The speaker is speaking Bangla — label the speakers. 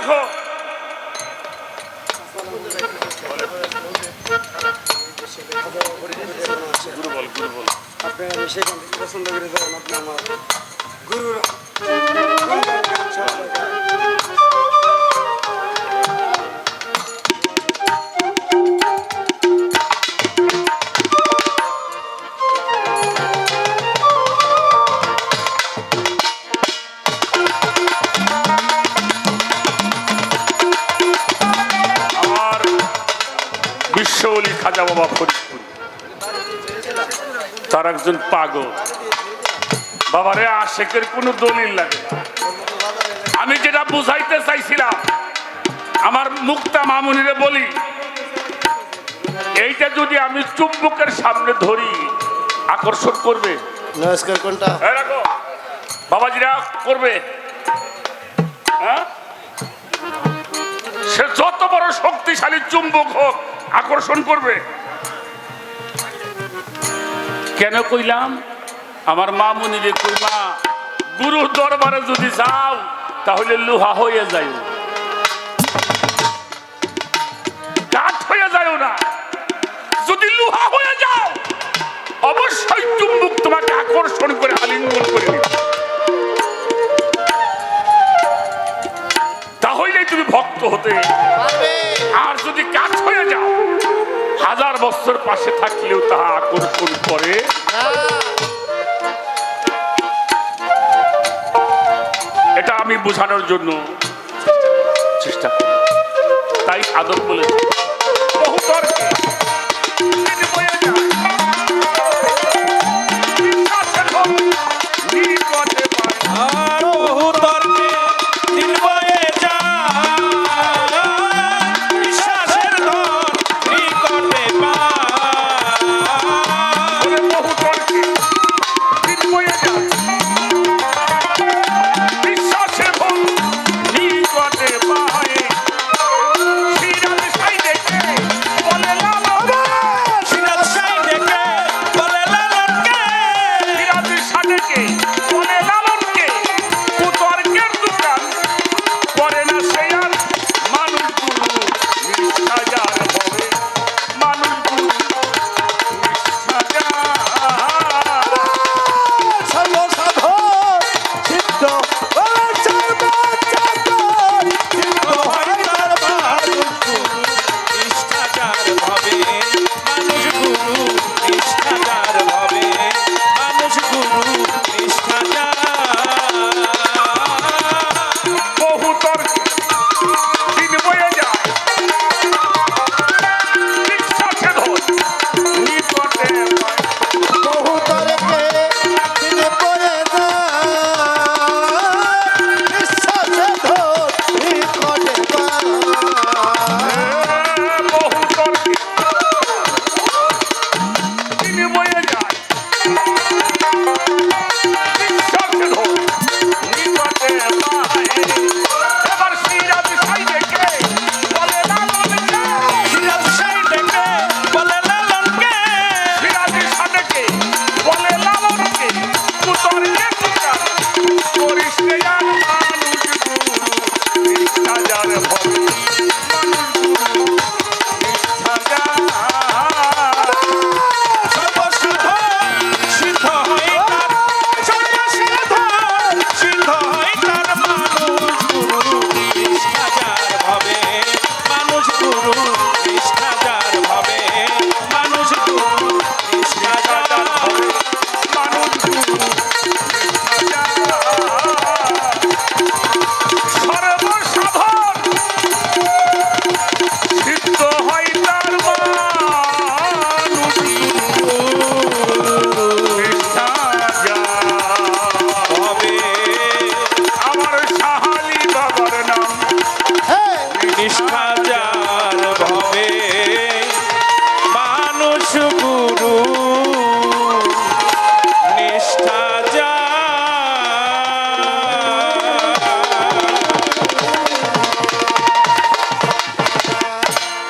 Speaker 1: রাখো। গুরু বল গুরু বল
Speaker 2: আপনি আমি সেখান থেকে পছন্দ করে যাবেন আপনি আমার গুরু
Speaker 1: বিশ্বলি বাবা ফরিদপুর। তার একজন পাগল। বাবারে আশেকের কোনো দলিল লাগে? আমি যেটা বুঝাইতে চাইছিলাম আমার মুক্তা মামুনিরে বলি এইটা যদি আমি চুম্বকের সামনে ধরি আকর্ষণ করবে?
Speaker 2: নমস্কার কোনটা?
Speaker 1: বাবাজিরা করবে। হ্যাঁ? সে যত বড় শক্তিশালী চুম্বক হোক আকর্ষণ করবে। কেন কইলাম? আমার মা যে কইমা গুরুর দরবারে যদি যাও তাহলে লোহা হয়ে যায় কাঠ হয়ে যায় না। তুমি ভক্ত হতে আর যদি কাজ হয়ে যাও, হাজার বছর পাশে থাকলেও তাহা আকর্ষণ করে। এটা আমি বোঝানোর জন্য চেষ্টা। তাই সাধক বলেছে, বহু তর্কে।
Speaker 3: Thank you.